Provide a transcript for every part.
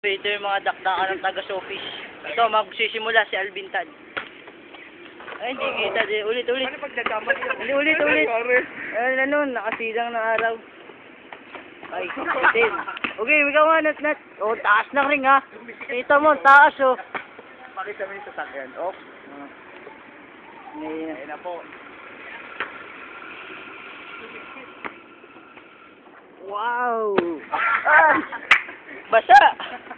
Ito yung mga dakdakan ng taga-Sofis. Ito, magsisimula si Alvin Tad. Ay, hindi kita. Di, ulit, ulit. Ano pagdadama niya? Ulit, ulit, ulit. Ay, ano, nakasilang na araw. Ay, din. Okay, ikaw nga, nat, nat. Oh, taas ng ring, ha. Kita mo, taas, oh. Pakita mo yung sasakyan. Oh, May, ayun na po. wow! Ah! Basa!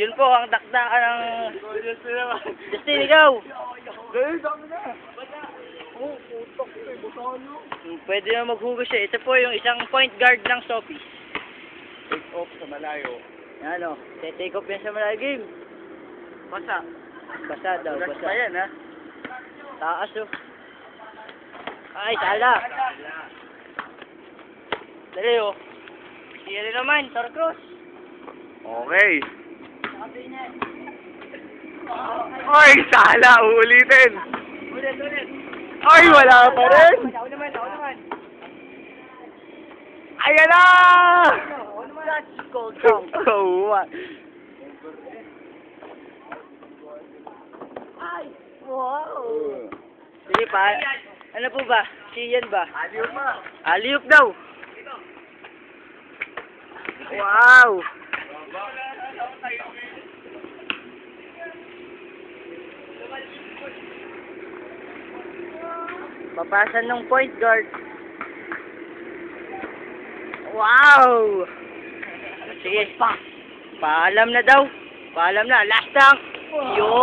Yun po ang dakdakan ng... Justin, ikaw! Dahil dami na. Oh, putok ito. Busano. Hmm, Pwede na maghugas siya. Ito po yung isang point guard ng Sofis. Take off sa malayo. Ano, take off yan sa mga game. Basta. Basa daw, basa. pa yan, ha? Taas oh. Ay, sala. Dali oh. Siya rin naman, Tor Cruz. Okay. Ay, sala. Uulitin. Ulit, ulit. Ay, wala pa rin. Ako naman, ako naman. Ayan na! Ako naman. That's. Oh, what? Ay, wow. Sige pa. Ano po ba? Siyan ba? Aliw pa. Aliyup daw. Wow. Papasan ng point guard. Wow! Sige, pa. Paalam na daw. Paalam na. Last dunk. Yun.